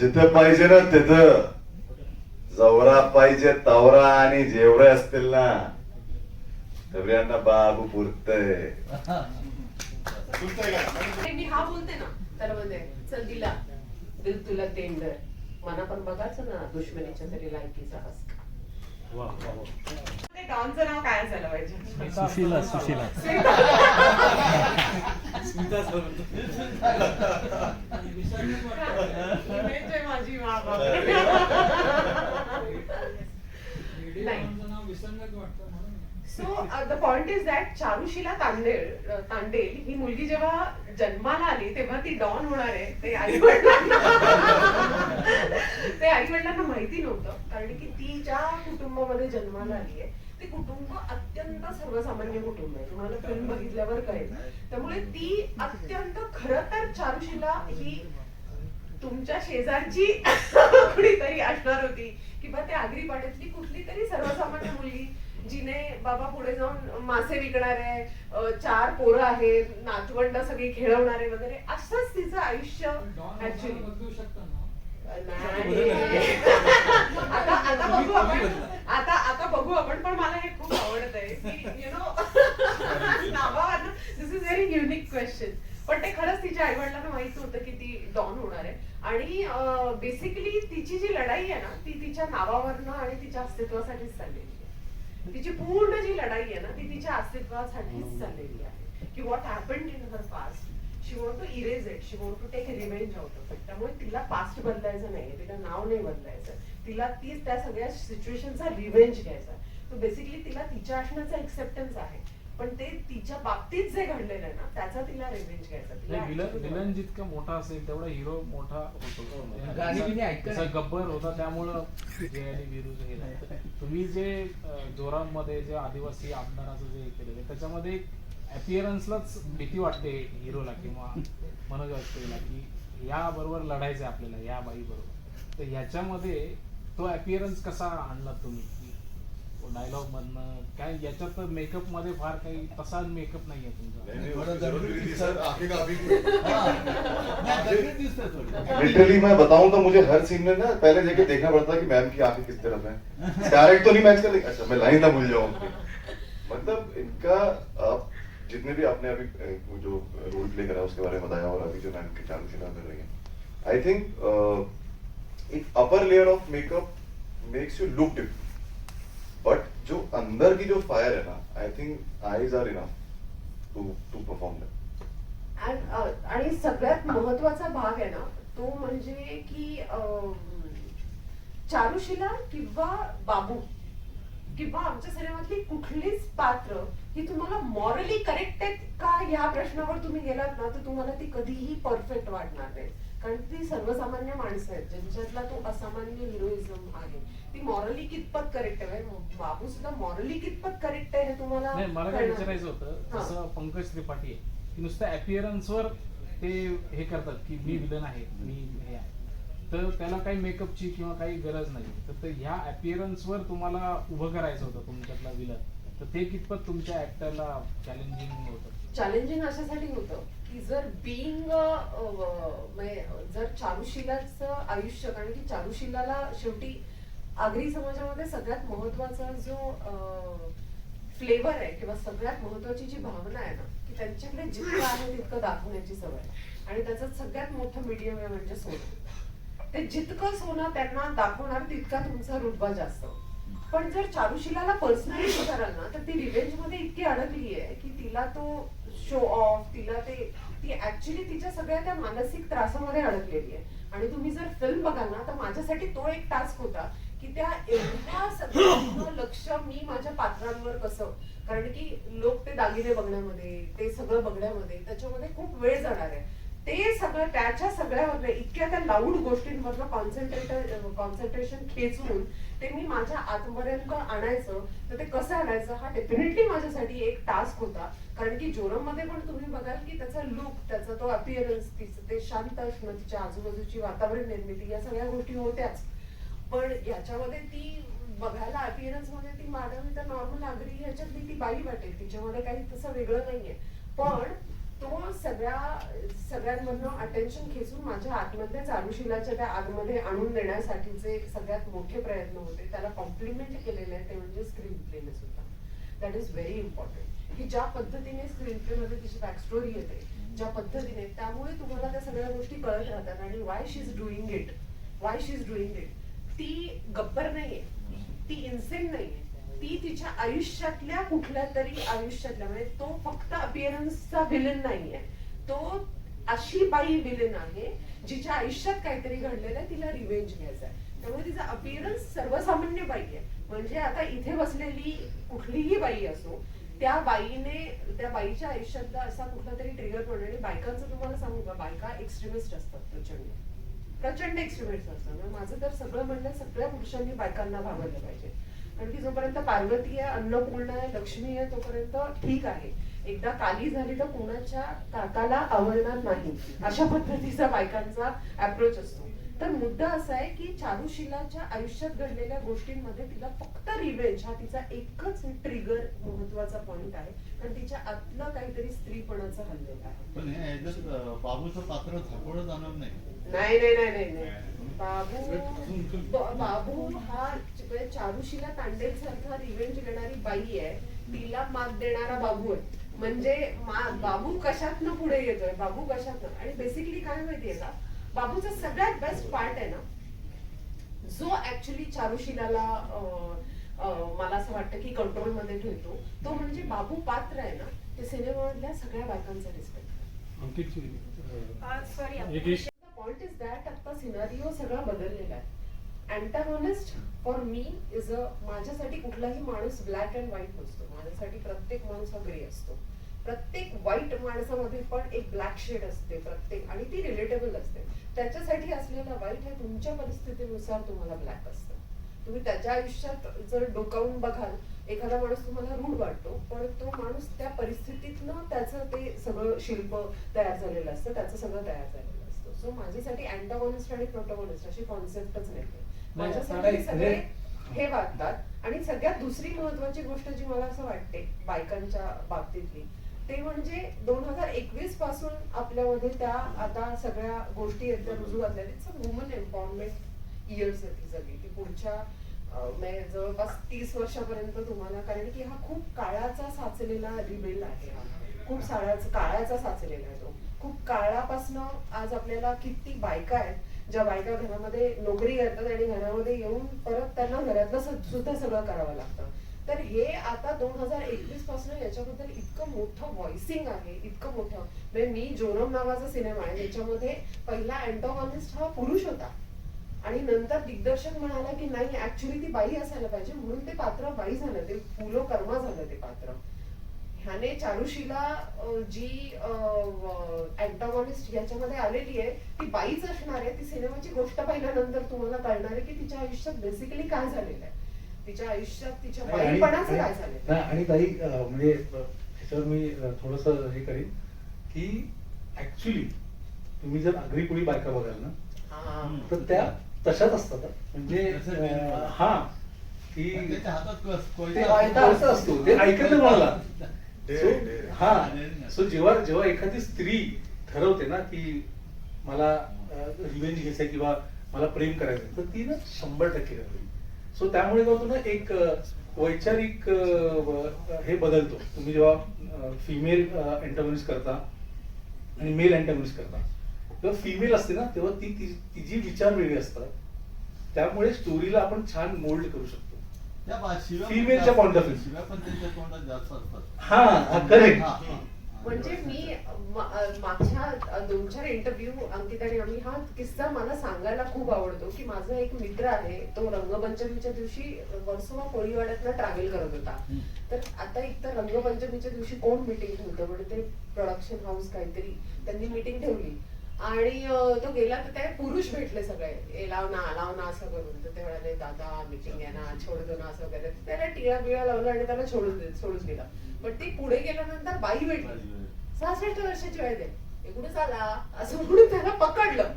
जिथं पाहिजे ना तिथं. जवरा पाहिजे तवरा आणि जेवढे असतील ना सगळ्यांना बाबू पुरतय. आणि मी हा बोलते ना. तर मध्ये चल दिला. दिल तुला टेंडर मना पण बघायचं ना दुश्मनीच्या तरी लायकीचा हसका ते डॉनचं नाव काय असायला पाहिजे? सुशीला सुशीला. माझी मा so the point is that Charushila Tandel Tandel ही मुलगी जेव्हा जन्माला आली तेव्हा ती डॉन होणार आहे ते आई वडिलांना. ते आई वडिलांना माहिती नव्हतं कारण की ती ज्या कुटुंबामध्ये जन्माला आली आहे. ते कुटुंब अत्यंत सर्वसामान्य कुटुंब आहे. तुम्हाला फिल्म बघितल्यावर कळेल. त्यामुळे ती अत्यंत खरं तर चारुशीला ही तुमच्या शेजारची कुणीतरी असणार होती किंवा त्या आगरी पाड्यातली कुठली तरी सर्वसामान्य मुलगी. जिने बाबा पुढे जाऊन मासे विकणार चार पोरं आहेत नातवंड सगळी खेळवणारे वगैरे असंच तिचं आयुष्य आता आता बघू आपण. आता आता बघू आपण पण मला हे खूप आवडत आहे की यु नो नावावर. This is very unique question पण ते खरंच तिच्या आई वडिलांना माहीत होतं की ती डॉन होणार आहे. आणि बेसिकली तिची जी लढाई आहे ना ती तिच्या नावावरनं आणि तिच्या अस्तित्वासाठीच चाललेली तिची पूर्ण जी लढाई आहे ना ती तिच्या अस्तित्वासाठीच चाललेली आहे. की what happen in her past she want to erase it she want to take revenge out of it त्यामुळे तिला पास्ट बदलायचं नाहीये तिला नाव नाही बदलायचं. तिला तीच त्या सगळ्या सिच्युएशनचा रिव्हेंज घ्यायचा. तो बेसिकली तिला तिच्या असण्याचा एक्सेप्टन्स आहे. पण ते तिच्या बाबतीत जे घडलेलं आहे ना त्याचा तिला रिवेंज घ्यायचा. तिला विलन जितका मोठा असेल तेवढा हिरो मोठा होतो. जसा गब्बर होता त्यामुळं जे आणि वीरू हे नाही. तुम्ही जे अं, जोरामध्ये जे आदिवासी आमदाराचं जे हे केलेलं आहे त्याच्यामध्ये अपिअरन्सलाच भीती वाटते हिरोला किंवा मनोज वाजपेयीला की या बरोबर लढायचं आहे आपल्याला या बाई बरोबर तर ह्याच्यामध्ये तो अपिअरन्स कसा आणला तुम्ही? डायलॉग मधनं. काय याच्यात मेकअप मध्ये फार काही तसा मेकअप नाहीये तुमचा. लिटरली मैं बताऊँ तो मुझे हर सीन में ना पहले जाके देखना पड़ता है कि मैम की आँखें किस तरफ़ है। डायरेक्ट तो नहीं मैच कर अच्छा मैं लाइन ना भूल जाऊँ मतलब इनका आप जितने भी आपने अभी जो रोल प्ले करा उसके बारे में बताया और अभी जो मैम की चालू शिना कर रही है। आई थिंक एक upper layer of makeup makes you look different but जो अंदर की जो फायर है ना I think eyes are enough to to perform that आणि सगळ्यात महत्त्वाचा भाग आहे ना तो म्हणजे की चारुशिला किंवा बाबू किंवा आमच्या सिनेमातली कुठलीच पात्र ही तुम्हाला मॉरली करेक्ट आहेत का? ह्या प्रश्नावर तुम्ही गेलात ना तर तुम्हाला ती कधीही परफेक्ट वाटणार नाही. कारण ती सर्वसामान्य माणसं आहेत ज्यांच्यातला तो असामान्य हिरोइझम आहे. ती मॉरली कितपत करेक्ट आहे? बाबू सुद्धा मॉरली कितपत करेक्ट आहे हे तुम्हाला नाही मला काय विचारायचं होतं. जसं पंकज त्रिपाठी आहे की नुसतं appearance वर ते हे करतात की मी विलन आहे मी हे आहे. तर त्याला काही मेकअपची किंवा काही गरज नाही. तर ह्या appearance वर तुम्हाला उभं करायचं होतं तुमच्यातला विलन तर ते कितपत तुमच्या ऍक्टरला चॅलेंजिंग होतं? चॅलेंजिंग अशासाठी होतं. की जर बिईंग म्हणजे जर चारुशिलाच आयुष्य कारण की चारुशिलाला शेवटी आगरी समाजामध्ये सगळ्यात महत्त्वाचा जो फ्लेवर आहे किंवा सगळ्यात महत्वाची जी भावना आहे ना की त्यांच्याकडे जितकं आहे तितकं दाखवण्याची सवय आणि त्याचं सगळ्यात मोठं मीडियम आहे म्हणजे सोनं. ते जितकं सोनं त्यांना दाखवणार तितका तुमचा रुतबा जास्त. पण जर चारुशिलाला पर्सनली विचाराल ना तर ती रिव्हेंजमध्ये इतकी अडकली आहे की तिला तो शो ऑफ तिला ते ती ऍक्च्युली तिच्या सगळ्या त्या मानसिक त्रासामध्ये अडकलेली आहे. आणि तुम्ही जर फिल्म बघाल ना तर माझ्यासाठी तो एक टास्क होता की त्या एवढ्या सगळ्या लक्ष मी माझ्या पात्रांवर कसं कारण की लोक ते दागिने बघण्यामध्ये ते सगळं बघण्यामध्ये त्याच्यामध्ये खूप वेळ जाणार आहे. ते सगळं त्याच्या सगळ्यावर इतक्या त्या लाऊड गोष्टींवरनं कॉन्सन्ट्रेट कॉन्सन्ट्रेशन खेचून ते मी माझ्या आतपर्यंत आणायचं. तर ते कसं आणायचं? हा डेफिनेटली माझ्यासाठी एक टास्क होता. कारण की जोरममध्ये पण तुम्ही बघाल की त्याचा लुक त्याचा तो अपिअरन्स तिचं ते शांत असणं तिच्या आजूबाजूची वातावरण निर्मिती या सगळ्या गोष्टी होत्याच. पण याच्यामध्ये ती बघायला अपिअरन्समध्ये ती मॅडम तर नॉर्मल नागरिक ह्याच्यातली ती बाई वाटेल. तिच्यामध्ये काही तसं वेगळं नाहीये. पण तो सगळ्या सगळ्यांमधनं अटेन्शन खेचून माझ्या आतमध्ये चारुशिलाच्या त्या आतमध्ये आणून देण्यासाठीचे सगळ्यात मोठे प्रयत्न होते. त्याला कॉम्प्लिमेंट केलेले आहे ते म्हणजे स्क्रीन प्लेने सुद्धा. दॅट इज व्हेरी इम्पॉर्टंट की ज्या पद्धतीने स्क्रीन प्ले मध्ये तिची बॅकस्टोरी येते ज्या पद्धतीने त्यामुळे तुम्हाला त्या सगळ्या गोष्टी कळत राहतात. आणि why she is doing it why she is doing it ती गब्बर नाहीये. ती इन्सेंट नाहीये. ती तिच्या आयुष्यातल्या कुठल्या तरी आयुष्यातल्या म्हणजे तो फक्त अपिअरन्सचा विलन नाहीये. तो अशी बाई विलन आहे जिच्या आयुष्यात काहीतरी घडलेलं आहे तिला रिवेंज घ्यायचा आहे. त्यामुळे तिचा अपिअरन्स सर्वसामान्य बाई आहे. म्हणजे आता इथे बसलेली कुठलीही बाई असो त्या बाईने त्या बाईच्या आयुष्यातला असा कुठला तरी ट्रिगर पडणं आणि बायकांचं तुम्हाला सांगू का? बायका एक्स्ट्रीमिस्ट असतात प्रचंड. प्रचंड एक्स्ट्रीमिस्ट असतात. म्हणजे माझं तर सगळं म्हणणं सगळ्या पुरुषांनी बायकांना भावलं पाहिजे. कारण की जोपर्यंत पार्वती आहे अन्नपूर्णा आहे लक्ष्मी आहे तोपर्यंत ठीक आहे. एकदा काली झाली तर कोणाच्या काकाला आवडणार नाही. अशा पद्धतीचा बायकांचा अप्रोच असतो. तर मुद्दा असा आहे की चारुशिलाच्या आयुष्यात घडलेल्या गोष्टींमध्ये तिला फक्त रिवेंज हा तिचा एकच ट्रिगर महत्त्वाचा पॉइंट आहे. कारण तिच्या आतलं काहीतरी स्त्रीपणाचं हल्लेलं आहे. पण बाबूचं पात्र झाकवलं जाणार नाही नाही नाही. नाही. बाबू बाबू हा चारुशीला तांडेल सारखा रिव्हेंज घेणारी बाई आहे. तिला मात देणारा बाबू आहे. म्हणजे मा- बाबू कशातनं पुढे येतोय? बाबू कशातनं? आणि बेसिकली काय माहितीये का? बाबूचा सगळ्यात बेस्ट पार्ट आहे ना जो ऍक्च्युली चारुशिलाला मला असं वाटतं की कंट्रोलमध्ये ठेवतो तो म्हणजे बाबू पात्र आहे ना ते सिनेमामधल्या सगळ्या बायकांचा respect sorry point is that आता सिनारिओ सगळा बदललेला आहे. अँटागॉनिस्ट फॉर मी इज अ माझ्यासाठी कुठलाही माणूस ब्लॅक अँड व्हाईट नसतो. माझ्यासाठी प्रत्येक माणूस हा ग्रे असतो. प्रत्येक वाईट माणसामध्ये पण एक ब्लॅक शेड असते प्रत्येक आणि ती रिलेटेबल असते. त्याच्यासाठी असलेला वाईट हे तुमच्या परिस्थितीनुसार तुम्हाला ब्लॅक असतं. तुम्ही त्याच्या आयुष्यात जर डोकावून बघाल एखादा माणूस तुम्हाला रूढ वाटतो पण तो माणूस त्या परिस्थितीतनं त्याचं ते सगळं शिल्प तयार झालेलं असतं त्याचं सगळं तयार झालेलं सो माझ्यासाठी अँटागॉनिस्ट आणि प्रोटोगॉनिस्ट अशी कॉन्सेप्टच नाही माझ्यासाठी सगळे. हे वागतात. आणि सगळ्यात दुसरी महत्वाची गोष्ट जी मला असं वाटते बायकांच्या बाबतीतली ते म्हणजे दोन हजार एकवीसपासून आपल्यामध्ये त्या आता सगळ्या गोष्टी आहेत त्या रुजू घातल्या वुमन एम्पॉवरमेंट इयर्स आहे ती सगळी. ती पुढच्या जवळपास तीस वर्षापर्यंत तुम्हाला कारण की हा खूप काळाचा साचलेला रिबेल आहे हा. खूप साळाचा काळाचा साचलेला आहे तो. खूप काळापासनं आज आपल्याला किती बायका आहेत ज्या बायका घरामध्ये नोकरी करतात आणि घरामध्ये येऊन परत त्यांना घरातलं सुद्धा सगळं करावं लागतं. तर हे आता दोन हजार एकवीसपासून याच्याबद्दल इतकं मोठं व्हॉइसिंग आहे इतकं मोठं. म्हणजे मी जोरम नावाचा सिनेमा आहे ज्याच्यामध्ये पहिला अँटोगॉनिस्ट हा पुरुष होता. आणि नंतर दिग्दर्शक म्हणाला की नाही ऍक्च्युली ती बाई असायला पाहिजे म्हणून ते पात्र बाई झालं ते फुलो कर्मा झालं ते पात्र. ह्याने चारुशीला जी अँटॉगॉनिस्ट याच्यामध्ये आलेली आहे ती बाईच असणार आहे ती सिनेमाची गोष्ट पाहिल्यानंतर तुम्हाला कळणार आहे की तिच्या आयुष्यात बेसिकली काय झालेलं आहे तिच्या आयुष्यात तिच्या आणि- आणि- बाईपणाचं काय आणि- झालेलं नाही, आणि ताई म्हणजे अं, ह्याच्यावर मी थोडस हे करीन की ऍक्च्युली तुम्ही जर आगरी कोळी बायका बघाल ना हा. तर त्या तशाच असतात. म्हणजे हा की हातात असतो. ते ऐकत नाही हा सो जेव्हा जेव्हा एखादी स्त्री ठरवते ना की मला रिवेंज घ्यायचंय किंवा मला प्रेम करायचं तर ती ना शंभर टक्के करते. सो त्यामुळे काय होतं ना एक वैचारिक हे बदलतो. तुम्ही जेव्हा फिमेल अँटॅगनिस्ट करता आणि मेल अँटॅगनिस्ट करता तेव्हा फिमेल असते ना तेव्हा ती ती- तिची विचार वेगळे असतात. त्यामुळे स्टोरीला आपण छान मोल्ड करू शकतो. त्या बा- शिव्या पण Female च्या जास्त- point of view. शिव्या पण त्यांच्या तोंडात जास्त असतात हा करेक्ट. म्हणजे मी म- अ, मागच्या दोन चार इंटरव्ह्यू अंकित आणि आम्ही हा किस्सा मला सांगायला खूप आवडतो की माझा एक मित्र आहे तो रंगपंचमीच्या दिवशी वर्सोवा कोळीवाड्यातनं ट्रॅव्हल करत होता. तर आता एक तर रंगपंचमीच्या दिवशी कोण मिटिंग ठेवतं म्हणजे ते प्रोडक्शन हाऊस काहीतरी त्यांनी मिटिंग ठेवली आणि तो गेला तर ते पुरुष भेटले सगळे. एलाव ना आलाव ना असं करून. तर ते म्हणाले दादा मिटिंग आहे ना छोड दो ना असं वगैरे. त्याला टिळा बिळा लावला आणि त्याला सोडून सोडून दिला. पण ते पुढे गेल्यानंतर बाई भेटली. सहासष्ट वर्षाची वय ते कुठे चाला असं म्हणून त्याला पकडलं.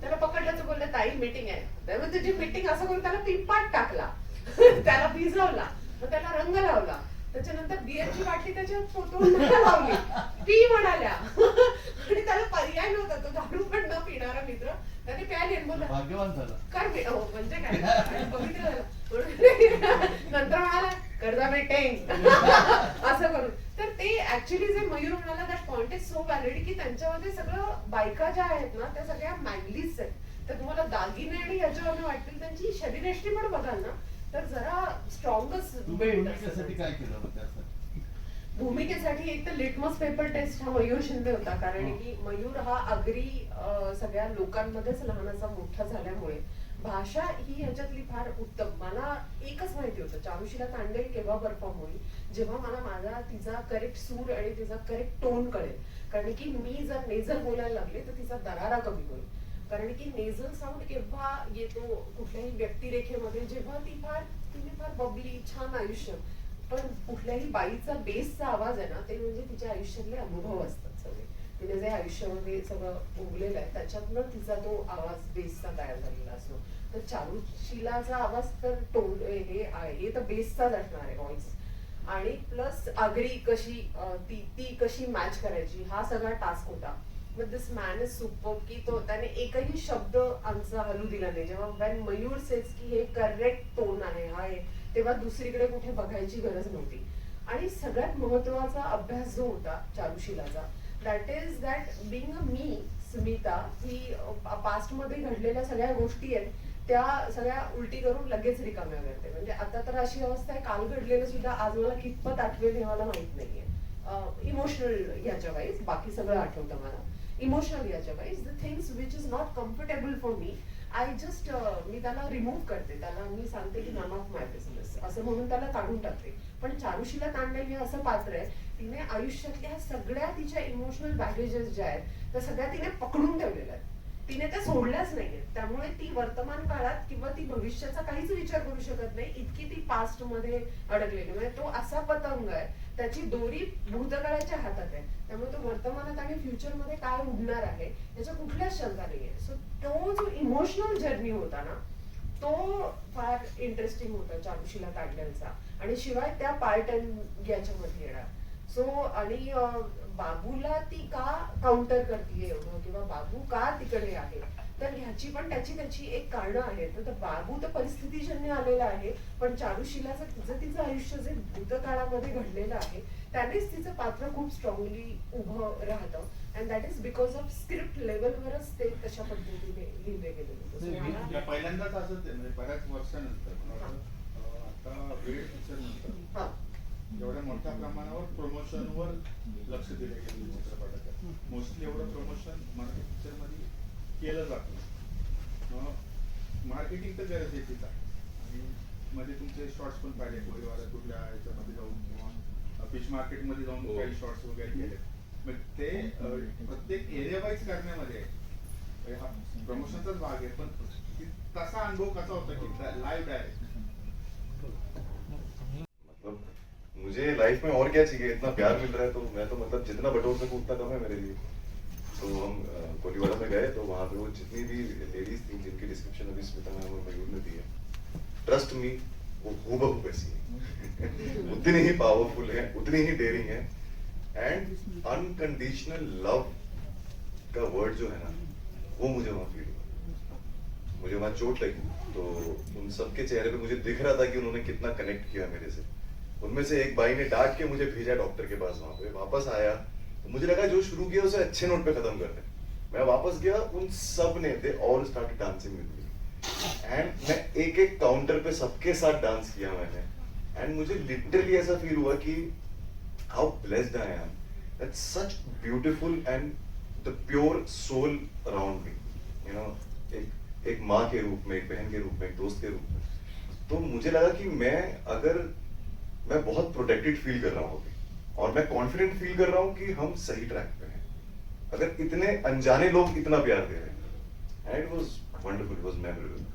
त्याला पकडलं तर बोललं ताई मिटिंग आहे. त्यामुळे तुझी मीटिंग असं करून त्याला पिंपाट टाकला. त्याला भिजवला. मग त्याला रंग लावला. त्याच्यानंतर बिअरची बाटली त्याच्या फोटो लावली. पी म्हणाल्या. आणि त्याला पर्याय नव्हता तो दारू पण न पिणारा मित्र. त्याने प्यायली आणि बोलला भाग्यवान झाला. कर हो म्हणजे काय? आणि पवित्र झालं. नंतर म्हणाला कर्जा बेटेंग असं करून. तर ते ऍक्च्युली जे मयूर म्हणाला that point is so valid की त्यांच्यामध्ये सगळं बायका ज्या आहेत ना त्या सगळ्या मॅनलीच आहेत. तर तुम्हाला दागिने आणि याच्यावर वाटतील त्यांची शरीरयष्टी पण बघाल ना तर जरा स्ट्रॉंगच तुम्ही भूमिकेसाठी काय केलं होतं त्यासाठी? भूमिकेसाठी एक तर लिटमस पेपर टेस्ट हा मयूर शिंदे होता कारण की मयूर हा अगरी अं, सगळ्या लोकांमध्येच लहानाचा मोठा झाल्यामुळे भाषा ही ह्याच्यातली फार उत्तम. मला एकच माहिती होतं चारुशीला तांडेल केव्हा परफॉर्म होईल जेव्हा मला माझा तिचा करेक्ट सूर आणि तिचा करेक्ट टोन कळेल. कारण की मी जर नेझल बोलायला लागले तर तिचा दरारा कमी होईल. कारण की नेझल साऊंड केव्हा येतो कुठल्याही व्यक्तिरेखेमध्ये जेव्हा ती फार तिने फार बबली छान आयुष्य. पण कुठल्याही बाईचा बेसचा आवाज आहे ना ते म्हणजे तिच्या आयुष्यातले अनुभव असतात सगळे. तिने जे आयुष्यामध्ये सगळं उगलेलं आहे त्याच्यातनं तिचा तो आवाज बेसचा तयार झालेला असतो. तर चारुशिलाचा आवाज तर टोन हे आहे हे तर बेसचाच असणार आहे व्हॉइस आणि प्लस आगरी कशी ती ती कशी मॅच करायची हा सगळा टास्क होता. मग दिस मॅन इज सुपर की तो त्याने एकही शब्द आमचा हलू दिला नाही. जेव्हा वेन मयूर सेज की हे करेक्ट टोन आहे हा आहे तेव्हा दुसरीकडे कुठे बघायची गरज नव्हती. आणि सगळ्यात महत्त्वाचा अभ्यास जो होता चारुशिलाचा that is that being a मी स्मिता ही पास्टमध्ये घडलेल्या सगळ्या गोष्टी आहेत त्या सगळ्या उलटी करून लगेच रिकाम्या करते म्हणजे आता तर अशी अवस्था आहे काल घडलेलं सुद्धा आज मला कितपत आठवेल हे मला माहीत नाहीये. इमोशनल ह्याच्या वाईज बाकी सगळं आठवतं मला. इमोशनल याच्या wise the things which is not comfortable for me I just मी त्याला रिमूव्ह करते. त्याला मी सांगते की नन ऑफ माय बिझनेस असं म्हणून त्याला काढून टाकते. पण चारुशीला तांडेल हे असं पात्र आहे. तिने आयुष्यातल्या सगळ्या तिच्या इमोशनल बॅगेजेस ज्या आहेत त्या सगळ्या तिने पकडून ठेवलेल्या आहेत. तिने त्या सोडल्याच नाहीये त्यामुळे ती वर्तमान काळात किंवा ती भविष्याचा काहीच विचार करू शकत नाही. इतकी ती पास्टमध्ये अडकलेली. म्हणजे तो असा पतंग आहे. त्याची दोरी भूतकाळाच्या हातात आहे. त्यामुळे तो वर्तमानात आणि फ्युचरमध्ये काय उडणार आहे याच्या कुठल्याच शंका नाहीये. सो तो जो इमोशनल जर्नी होता ना तो फार इंटरेस्टिंग होता चारुशीला ताडल्यांचा आणि शिवाय त्या पार्ट अँड याच्यामध्ये येणार. सो आणि बाबूला ती का काउंटर करते एवढं? किंवा बाबू का तिकडे आहे? तर ह्याची पण त्याची त्याची एक कारणं आहेत. तर बाबू तर परिस्थितीजन्य आलेला आहे पण चारुशिलाचं तिचं तिचं आयुष्य जे भूतकाळामध्ये घडलेलं आहे त्यानेच तिचं पात्र खूप स्ट्रॉंगली उभं राहतं. And that is because of script लेवलवरच ते तशा पद्धतीने लिहिले या पहिल्यांदाच असंच आहे म्हणजे बऱ्याच वर्षानंतर. आता वेळ नंतर. हा. एवढ्या मोठ्या प्रमाणावर प्रमोशनवर लक्ष दिलं गेलं चित्रपटाचं. मोस्टली एवढं प्रमोशन मराठी पिक्चरमध्ये केलं जात. मार्केटिंग तर गरज आहे तिचा आणि मध्ये तुमचे शॉर्ट्स पण पाहिले. कोळीवाला कुठल्या ह्याच्यामध्ये जाऊन किंवा फिश मार्केटमध्ये जाऊन हो. काही शॉर्ट्स वगैरे केले. मग ते प्रत्येक एरिया वाईज करण्यामध्ये आहे. म्हणजे हा प्रमोशनचाच भाग आहे. पण तसा अनुभव कसा होता की लाईव्ह डायरेक्ट मतलब मुझे लाइफ में और क्या चाहिए? इतना प्यार मिल रहा है तो मैं तो मतलब जितना बटोर सकूँ, उतना कम है मेरे लिए। तो हम कोलीवाड़ा में गए तो वहाँ पे वो जितनी भी लेडीज़ थी, जिनकी डिस्क्रिप्शन अभी स्मिता मैम और मयूर ने दी है ट्रस्ट मी वो हूबहू वैसी है। उतनी ही पावरफुल है, उतनी ही डेयरिंग है एंड अनकंडीशनल लव का वर्ड जो है ना, वो मुझे वहाँ फील हुआ। मुझे वहाँ चोट लगी। तो उन सबके चेहरे पे मुझे दिख रहा था कि उन्होंने कितना कनेक्ट किया मेरे से। उनमें से एक भाई ने डांट के मुझे भेजा डॉक्टर के पास, वहाँ पे वापस आया। तो मुझे लगा जो शुरू किया उसे अच्छे नोट पे खत्म कर दे। मैं वापस गया, उन सबने they all start dancing with me and मैं एक एक काउंटर पे सबके साथ डांस किया मैंने। एंड मुझे लिटरली ऐसा फील हुआ कि how blessed I am that such beautiful and the pure soul around me you know एक एक माँ के रूप में, एक बहन के रूप में, एक दोस्त के रूप में। तो मुझे लगा कि मैं अगर मैं बहुत प्रोटेक्टेड फील कर रहा हूँ अभी। और मैं कॉन्फिडेंट फील कर रहा हूँ कि हम सही ट्रैक पे हैं। अगर इतने अनजाने लोग इतना प्यार दे रहे हैं। And it was wonderful was memorable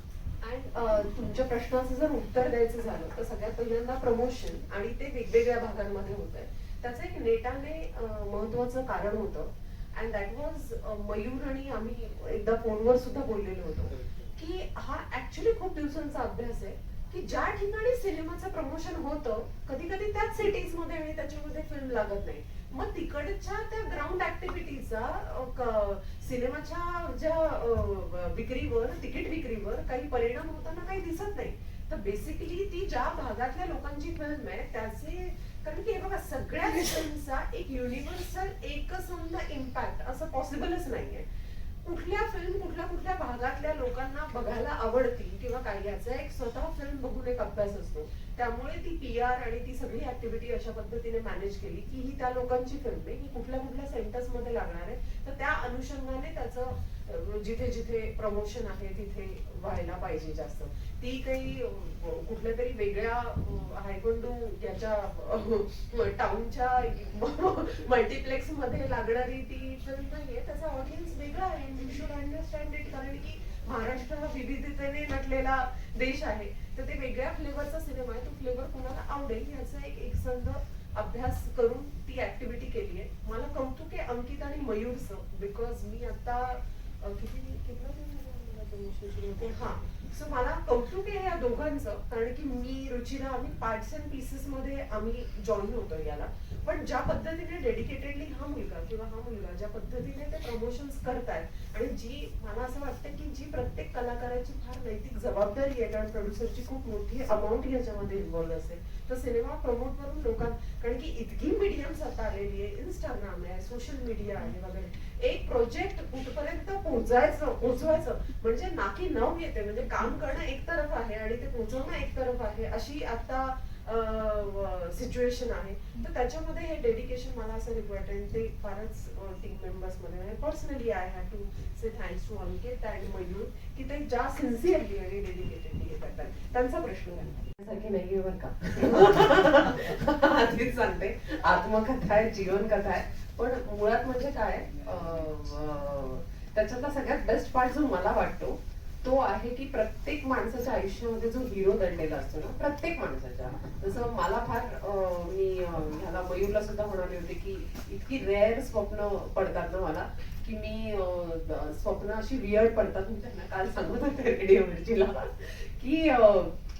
and तुमच्या प्रश्नाचं जर उत्तर द्यायचं झालं तर सगळ्यात पहिल्यांदा प्रमोशन आणि ते वेगवेगळ्या भागांमध्ये होत आहे त्याचं एक नेटाने महत्वाचं कारण होतं. अँड दॅट वॉज मयूर आणि आम्ही एकदा फोनवर सुद्धा बोललेलो होतो की हा ऍक्च्युली खूप दिवसांचा अभ्यास आहे. की ज्या ठिकाणी सिनेमाचं प्रमोशन होतं कधी कधी त्याच सिटीजमध्ये आणि त्याच्यामध्ये फिल्म लागत नाही. मग तिकडच्या त्या ग्राउंड ऍक्टिव्हिटीचा सिनेमाच्या ज्या विक्रीवर तिकीट विक्रीवर काही परिणाम होताना काही दिसत नाही. तर बेसिकली ती ज्या भागातल्या लोकांची फिल्म आहे त्याचे कारण की हे बघा सगळ्या फिल्मचा एक युनिव्हर्सल एकसंध इम्पॅक्ट असं पॉसिबलच नाहीये. कुठल्या फिल्म कुठल्या कुठल्या भागातल्या लोकांना बघायला आवडतील किंवा काय याचा एक स्वतः फिल्म बघून एक अभ्यास असतो. त्यामुळे ती पी आर आणि ती सगळी ऍक्टिव्हिटी अशा पद्धतीने मॅनेज केली की ही त्या लोकांची फिल्म आहे ही कुठल्या कुठल्या सेंटर्समध्ये लागणार आहे. तर त्या अनुषंगाने त्याचं जिथे जिथे प्रमोशन आहे तिथे व्हायला पाहिजे जास्त. ती काही कुठल्या तरी वेगळ्या हायकोंडू याच्या टाउनच्या मल्टिप्लेक्समध्ये लागणारी ती फिल्म नाहीये. त्याचा ऑडियन्स वेगळा आहे. यू शुड अंडरस्टँड इट कारण की महाराष्ट्र हा विविधतेने नटलेला देश आहे. तर ते वेगळ्या फ्लेवरचा सिनेमा आहे. तो फ्लेवर कुणाला आवडेल याचा एक एकसंध अभ्यास करून ती ऍक्टिव्हिटी केली आहे मला कौतुक आहे अंकित आणि मयूरचं बिकॉज मी आता हा. सो मला कौतुक आहे या दोघांचं कारण की मी रुचिरा आम्ही पार्ट्स अँड पीसेस मध्ये आम्ही जॉईन होतो याला. पण ज्या पद्धतीने डेडिकेटेडली हा मुलगा किंवा हा मुलगा ज्या पद्धतीने ते प्रमोशन्स करतायत आणि जी मला असं वाटतं की जी प्रत्येक कलाकाराची फार नैतिक जबाबदारी आहे कारण प्रोड्युसरची खूप मोठी अमाऊंट याच्यामध्ये इन्व्हॉल्व्ह असेल तर सिनेमा प्रमोट करून लोकांना कारण की इतकी मीडियम्स आता आलेली आहे इंस्टाग्राम आहे सोशल मीडिया आहे वगैरे. एक प्रोजेक्ट कुठपर्यंत पोहोचायचं पोहोचवायचं? म्हणजे नाकी नऊ येते. म्हणजे काम करणं एक तरफ आहे आणि ते पोहोचवणं एक तरफ आहे अशी आता सिच्युएशन आहे. तर त्याच्यामध्ये हे डेडिकेशन मला असं रिक्वायर्ड आणि ते फारच team मेंबर्समध्ये personally I have to say thanks to Ankit and Mayur की ते ज्या सिन्सिअरली आणि डेडिकेटेडली हे करतात. त्यांचा प्रश्न सारखी बरं का? आधीच सांगते. आत्मकथा आहे जीवन कथा आहे. पण मुळात म्हणजे काय त्याच्यातला सगळ्यात बेस्ट पार्ट जो मला वाटतो तो आहे की प्रत्येक माणसाच्या आयुष्यामध्ये जो हिरो दडलेला असतो ना प्रत्येक माणसाच्या. जसं मला फार मी ह्याला मयूरला सुद्धा म्हणाले होते की इतकी रेअर स्वप्न पडतात ना मला की मी स्वप्न अशी वियर्ड पडतात. मी त्यांना काल सांगत होते रेडिओ मिरचीला की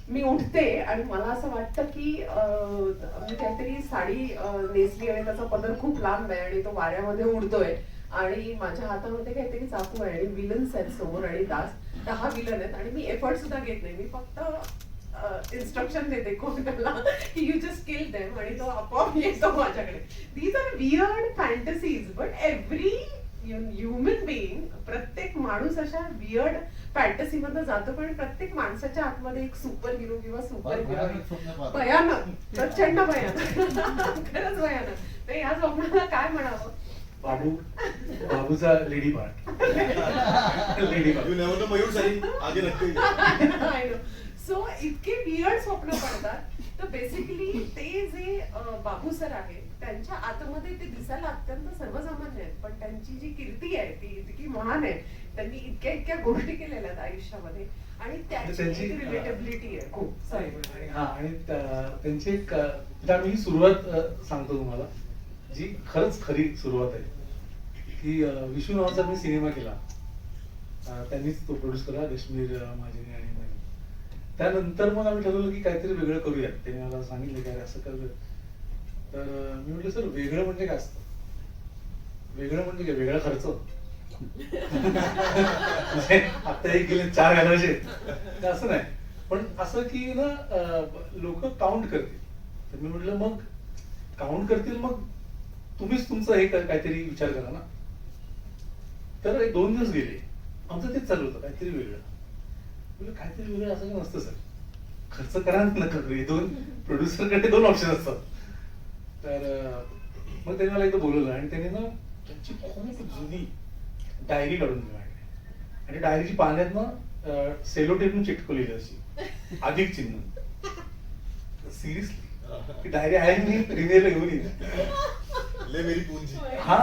मी उठते आणि मला असं वाटतं की मी म्हणजे काहीतरी साडी नेसली आणि त्याचा पदर खूप लांब आहे आणि तो वाऱ्यामध्ये उडतोय. आणि माझ्या हातामध्ये काहीतरी चाकू आहे आणि विलन्स आहेत समोर आणि दास दहा विलन आहेत आणि मी एफर्ट सुद्धा घेत नाही. मी फक्त इन्स्ट्रक्शन देते कोणाला की यू जस्ट किल देम आणि तो आपोआप येतो माझ्याकडे. These are weird fantasies but every human being प्रत्येक माणूस अशा वियर्ड फॅन्टसी मध्ये जातो पण प्रत्येक माणसाच्या आतमध्ये एक सुपर हिरो किंवा सुपर हिरो भयानक प्रचंड भयानक. खरंच भयानक. तर या स्वप्नाला काय म्हणावं? Babu बाबूचा lady part lady part Mayur नक्की. सो इतके वियर्ड स्वप्न पडतात. तर बेसिकली ते जे बाबू सर आहे त्यांच्या आतमध्ये ते दिसायला अत्यंत सर्वसामान्य आहेत. पण त्यांची जी कीर्ती आहे ती इतकी महान आहे त्यांनी इतक्या इतक्या गोष्टी केलेल्या आहेत आयुष्यामध्ये. आणि त्याची त्यांची- रिलेटेबिलिटी आहे. खूप हा आणि त्या- त्यांची एक त्या मी सुरुवात सांगतो तुम्हाला. जी खरंच खरी सुरुवात आहे. की विष्णू नावाचा मी सिनेमा केला. त्यांनीच तो प्रोड्यूस केला रेश्मीर माजिनी आणि. त्यानंतर मग आम्ही ठरवलं की काहीतरी वेगळं करूया त्यांनी मला सांगितलं की असं कर. तर मी म्हटलं सर वेगळं म्हणजे काय असतं? वेगळं म्हणजे काय? वेगळा खर्च. म्हणजे आता एक गेले चार घालायचे. असं नाही. पण असं की ना लोक काउंट करतील. तर मी म्हटलं मग काउंट करतील मग तुम्हीच तुमचं हे काहीतरी विचार करा ना. तर एक दोन दिवस गेले. आमचं तेच चालू होतं काहीतरी वेगळं. म्हणजे काहीतरी वेगळं असं नसतं सर? खर्च करा नका दोन प्रोड्युसरकडे कडे दोन ऑप्शन असतात. तर मग त्यांनी मला एकदा बोलवलं आणि त्यांनी ना त्यांची खूप जुनी डायरी काढून दिली माझ्याकडे. आणि डायरीची पाण्यात ना सेलो टेपनं चिटकवलेली अशी. अधिक चिन्ह. सिरियसली डायरी आहे मी रिनेला घेऊन येईल ले मेरी पूंजी. हा.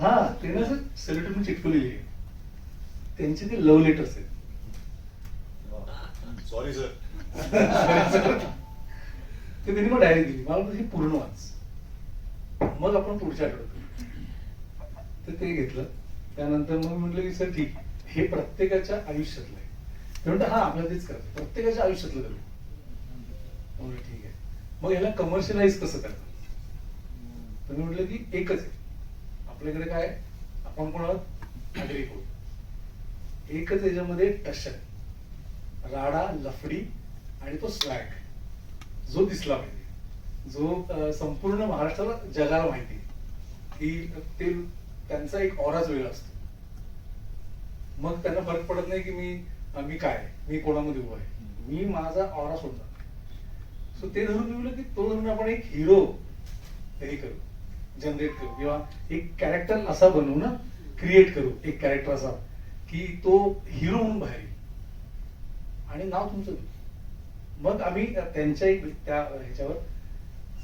हा त्यांना असं सेलो टेपनं चिटकवलेली आहे. त्यांचे ते लव्ह लेटर्स आहेत. सॉरी सर तर त्यांनी मग डायरी दिली. मला ही पूर्ण वाच. मग आपण पुढच्या आठवड्यात तर ते घेतलं. त्यानंतर मग म्हटलं की सर ठीक. हे प्रत्येकाच्या आयुष्यातलं आहे. ते म्हणतात हा आपल्याला तेच करायचं प्रत्येकाच्या आयुष्यातलं करू म्हणलं ठीक आहे. मग ह्याला कमर्शियलाइज कसं करतात तर मी म्हटलं की एकच आहे. आपल्याकडे काय आपण कोण नागरिक एकच याच्यामध्ये टशन. राडा लफडी आणि तो स्वॅग जो दिसला पाहिजे. जो संपूर्ण महाराष्ट्राला जगाला माहिती आहे. की ते त्यांचा एक ऑराच वेगळा असतो. मग त्यांना फरक पडत नाही की मी मी काय मी कोणामध्ये उभा आहे? मी माझा ऑरा सोडला सो ते धरून मी की तो धरून आपण एक हिरो हे करू जनरेट करू. किंवा एक कॅरेक्टर असा बनवू ना क्रिएट करू एक कॅरेक्टर असा की तो हिरो म्हणून बाहेर आणि नाव तुमचं मग आम्ही त्यांच्या एक त्या ह्याच्यावर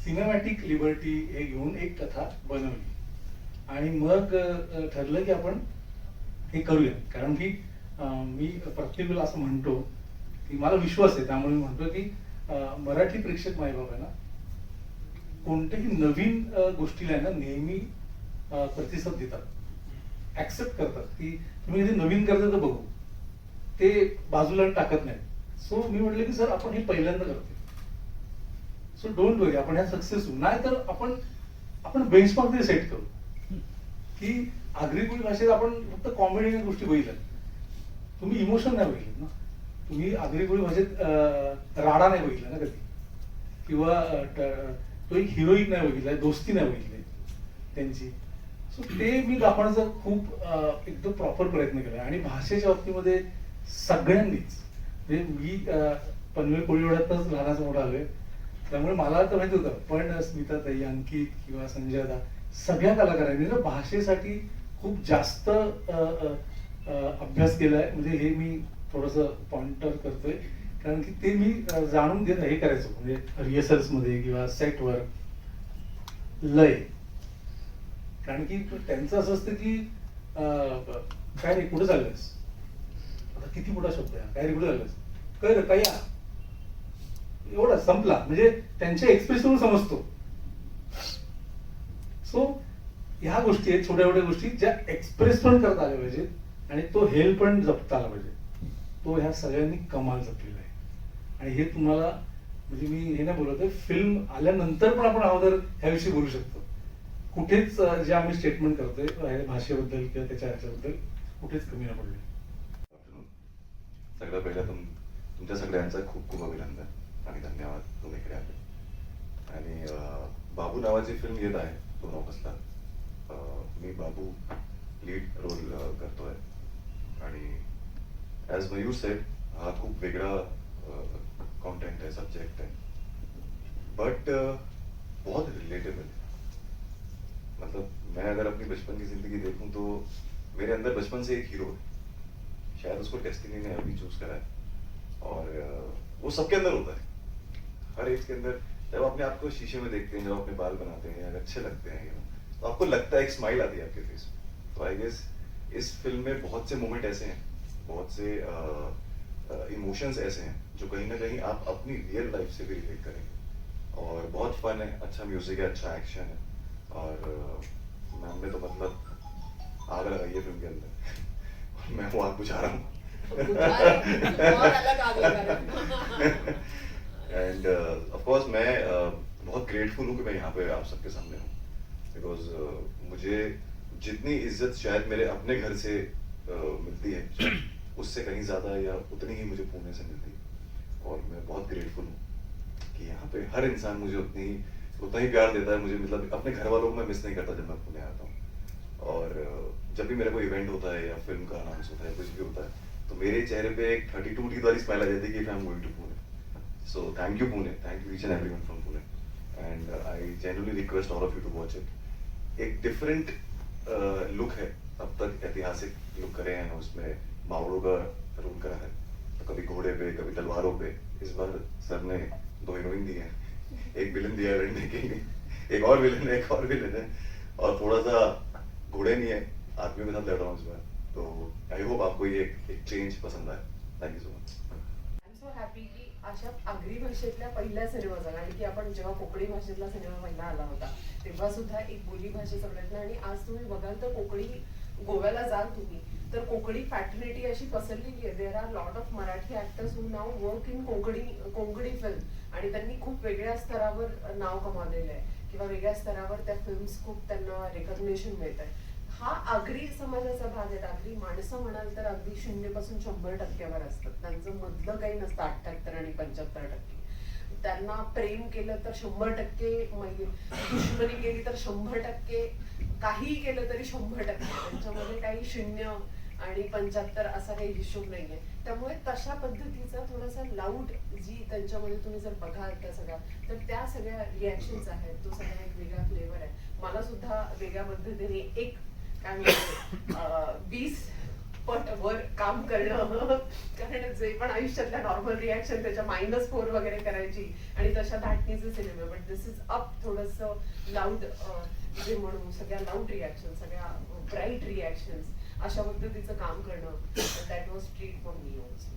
सिनेमॅटिक लिबर्टी हे घेऊन एक कथा बनवली. आणि मग ठरलं की आपण हे करूया. कारण की मी प्रत्येक असं म्हणतो की मला विश्वास आहे. त्यामुळे मी म्हणतो की मराठी प्रेक्षक मायबाप आहे ना कोणत्याही नवीन गोष्टीला आहे ना नेहमी प्रतिसाद देतात. ऍक्सेप्ट करतात की तुम्ही कधी नवीन करता तर बघू. ते बाजूला टाकत नाही सो मी म्हटलं की सर आपण हे पहिल्यांदा करतोय. सो डोंट वरी आपण ह्या सक्सेस होऊ. नाही तर आपण आपण बेंचमार्क तरी सेट करू. की आग्रिकुळी भाषेत आपण फक्त कॉमेडी गोष्टी बघितल्या तुम्ही इमोशन नाही बघितलं ना. तुम्ही आग्रिकुळी भाषेत राडा नाही बघितला ना कधी. किंवा तो एक हिरोईन नाही बघितला दोस्ती नाही बघितली त्यांची. सो ते मी दाखवण्याचा खूप एकदम प्रॉपर प्रयत्न केला. आणि भाषेच्या बाबतीमध्ये सगळ्यांनीच म्हणजे मी पनवेल कोळीवड्यातच लहानाचा मोठा आलोय. त्यामुळे मला तर माहीत होतं पण स्मिताताई अंकित किंवा संजय दा सगळ्या कलाकारांनी ना भाषेसाठी खूप जास्त अभ्यास केलाय. म्हणजे हे मी थोडस पॉइंटर करतोय. कारण की ते मी जाणून घेत हे करायचो. म्हणजे रिहर्सल्समध्ये किंवा सेटवर. लय. कारण की त्यांचं असं असतं की काय रे कुठं चाललंयस आता किती मोठा शब्द आहे? काय रे काय रे काय एवढा संपला. म्हणजे त्यांच्या एक्सप्रेशन समजतो. सो ह्या गोष्टी आहेत छोट्या छोट्या गोष्टी ज्या एक्सप्रेस पण करता आल्या पाहिजेत आणि तो हेल पण जपता आला पाहिजे. तो ह्या सगळ्यांनी कमाल जपलेला आहे. आणि हे तुम्हाला म्हणजे मी हे नाही बोलत फिल्म आल्यानंतर पण आपण अगोदर ह्याविषयी बोलू शकतो. कुठेच जे आम्ही स्टेटमेंट करतोय भाषेबद्दल किंवा त्याच्या ह्याच्याबद्दल कुठेच कमी न पडले सगळं पहिलं तुम तुमच्या सगळ्यांचं खूप खूप अभिनंदन आणि धन्यवाद तुम्ही इकडे आले. आणि बाबू नावाची फिल्म येत आहे दोन ऑगस्टला. मी बाबू लीड रोल करतोय. आणि ॲज मयूर सेट हा खूप वेगळा कॉन्टेंट आहे सब्जेक्ट आहे. बट बहुत रिलेटेबल मतलब मैं अगर अपनी बचपन की जिंदगी देखूं तो मेरे अंदर बचपन से एक हीरो है। शायद उसको डेस्टिनी ने अभी चूज़ करा है। और वो सबके अंदर होता है। हर एज के अंदर, जब अपने आप को शीशे में देखते हैं, जब अपने बाल बनाते हैं अच्छे लगते हैं तो आपको लगता है एक स्माइल आती है आपके फेस में। तो आई गेस इस फ़िल्म में बहुत से मोमेंट ऐसे हैं, बहुत से इमोशंस ऐसे हैं, जो कहीं ना कहीं आप अपनी रियल लाइफ से भी रिलेट करेंगे। और बहुत फन है अच्छा म्यूज़िक है अच्छा एक्शन है। और मैम ने तो मतलब आग लगाई है फ़िल्म के अंदर। मैं वो आग बुझा रहा हूँ। एंड ऑफ़ कोर्स मैं uh, बहुत ग्रेटफुल हूँ कि मैं यहाँ पे आप सबके सामने हूँ। बिकॉज़ मुझे जितनी इज़्ज़त शायद मेरे अपने घर से uh, मिलती है उससे कहीं ज़्यादा या उतनी ही मुझे पुणे से मिलती है। और मैं बहुत ग्रेटफुल हूँ कि यहाँ पे हर इंसान मुझे उतनी उतना ही प्यार देता है। मुझे मतलब अपने घर वालों को मैं मिस नहीं करता जब मैं पुणे आता हूँ। और uh, जब भी मेरा कोई इवेंट होता है या फ़िल्म का अनाउंस होता है कुछ भी होता है तो मेरे चेहरे पे एक थर्टी टू टीथ वाली स्माइल आ जाती है कि I am going to Pune thank you Pune, thank you each and everyone from Pune, and uh, I genuinely request all of you to watch it. एक डिफरेंट लुक है अब तक ऐतिहासिक लुक करे हैं उसमें मावड़ों का रोल करा है तो कभी घोड़े पे कभी तलवारों पे इस बार सर ने दो हीरोइन दी है एक विलन दिया है लड़ने के लिए एक और विलन है एक और विलन है और थोड़ा सा घोड़े नहीं है आदमियों के साथ लड़ रहा हूँ इस बार तो आई होप आपको ये एक, एक चेंज पसंद आए thank you so much I am so happy की अशा आगरी भाषेतल्या पहिल्या सिनेमाचा कारण की आपण जेव्हा कोकणी भाषेतला सिनेमा पहिला आला होता तेव्हा सुद्धा एक बोली भाषेचा प्रयत्न आणि आज तुम्ही बघाल तर कोकणी गोव्याला जाल तुम्ही तर कोकणी फॅटर्निटी अशी पसरलेली आहे there are lot of Marathi actors who now work in Konkani Konkani film आणि त्यांनी खूप वेगळ्या स्तरावर नाव कमावलेलं आहे. किंवा वेगळ्या स्तरावर त्या फिल्म्स खूप त्यांना रेकग्नेशन मिळत आहे हा आगरी समाजाचा भाग आहे. आगरी माणसं म्हणाल तर अगदी शून्यपासून शंभर टक्क्यावर असतात. त्यांचं मधलं काही नसतं अठ्ठ्याहत्तर आणि पंच्याहत्तर टक्के. त्यांना प्रेम केलं तर शंभर टक्के म्हणजे दुश्मनी केली तर शंभर टक्के. काहीही केलं तरी शंभर टक्के. त्यांच्यामध्ये काही शून्य आणि पंच्याहत्तर असा काही हिशोब नाहीये. त्यामुळे तशा पद्धतीचा थोडासा लाऊड जी त्यांच्यामध्ये तुम्ही जर बघाल त्या सगळ्या तर त्या सगळ्या रिॲक्शन्स आहेत. तो सगळा एक वेगळा फ्लेवर आहे. मला सुद्धा वेगळ्या पद्धतीने एक काय वीस पट वर काम करणं. कारण जे पण आयुष्यातल्या नॉर्मल रिॲक्शन त्याच्या मायनस फोर वगैरे करायची आणि तशा धाटणीचे सिनेमे बट दिस इज अप थोडस लाऊड जे म्हणू सगळ्या लाऊड रिॲक्शन सगळ्या ब्राईट रिॲक्शन अशा पद्धतीचं काम करणं. That was treat for me also